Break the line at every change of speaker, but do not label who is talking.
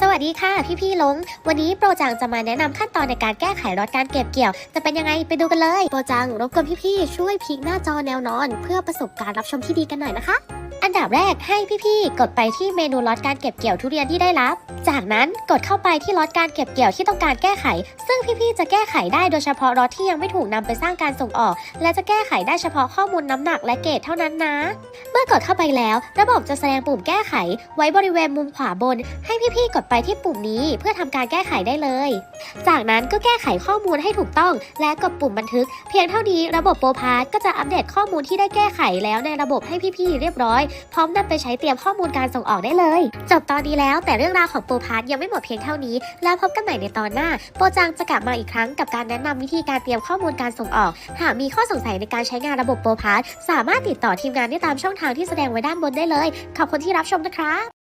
สวัสดีค่ะ พี่พี่ๆลงวันนี้โปรจังจะมาแนะนำขั้นตอนในการแก้ไขรถการเก็บเกี่ยว จะเป็นยังไงไปดูกันเลย โปรจังรบกวนพี่พี่ช่วยพลิกหน้าจอแนวนอน เพื่อประสบการณ์รับชมที่ดีกันหน่อยนะคะ อันดับแรกให้พี่พี่กดไปที่เมนูรอดการเก็บเกี่ยวทุเรียนที่ได้รับ จากนั้นกดเข้าไปที่ล็อตการเก็บเกี่ยวที่ต้องการแก้ไข ซึ่งพี่ๆจะแก้ไขได้โดยเฉพาะรถที่ยังไม่ถูกนำไปสร้างการส่งออก และจะแก้ไขได้เฉพาะข้อมูลน้ำหนักและเกรดเท่านั้นนะ เมื่อกดเข้าไปแล้ว ระบบจะแสดงปุ่มแก้ไข ไว้บริเวณมุมขวาบน ให้พี่ๆกดไปที่ปุ่มนี้เพื่อทำการแก้ไขได้เลย จากนั้นก็แก้ไขข้อมูลให้ถูกต้อง และกดปุ่มบันทึก เพียงเท่านี้ระบบโปรพาร์ก็จะอัปเดตข้อมูลที่ได้แก้ไขแล้วในระบบให้พี่ๆเรียบร้อย พร้อมนำไปใช้เตรียมข้อมูลการส่งออกได้เลย จบตอนนี้แล้วแต่เรื่องราวของโปรพาร์ยังไม่หมดเพียงเท่านี้ แล้วพบกันใหม่ในตอนหน้า โปรจังจะกลับมาอีกครั้งกับการแนะนำวิธีการเตรียมข้อมูลการส่งออก หากมีข้อสงสัยในการใช้งานระบบโปรพาร์สามารถติดต่อทีมงานได้ตามช่องทางที่แสดงไว้ด้านบนได้เลย ขอบคุณที่รับชมนะครับ